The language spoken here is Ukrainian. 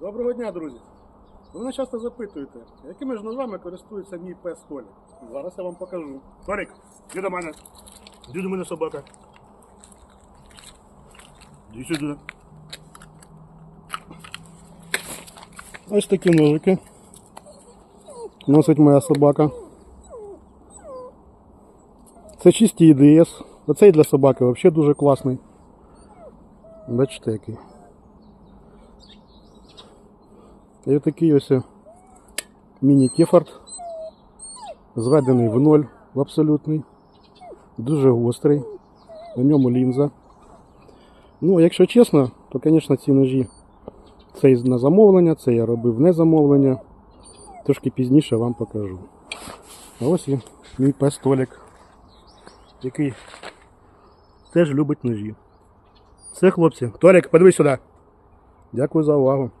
Доброго дня, друзі! Ви мене часто запитуєте, якими ж ножами користується мій пес Толік. Зараз я вам покажу. Толік, іди до мене. Іди до мене собака. Іди сюди. Ось такі ножики. Носить моя собака. Це чисті ІДС. Оцей для собаки взагалі дуже класний. Бачите який. І отакий ось міні-кефард. Зведений в ноль в абсолютний. Дуже гострий. На ньому лінза. Ну, якщо чесно, то, звісно, ці ножі це на замовлення, це я робив не замовлення. Трошки пізніше вам покажу. А ось і мій пес Толік, який теж любить ножі. Все, хлопці. Толік, подивись сюди. Дякую за увагу.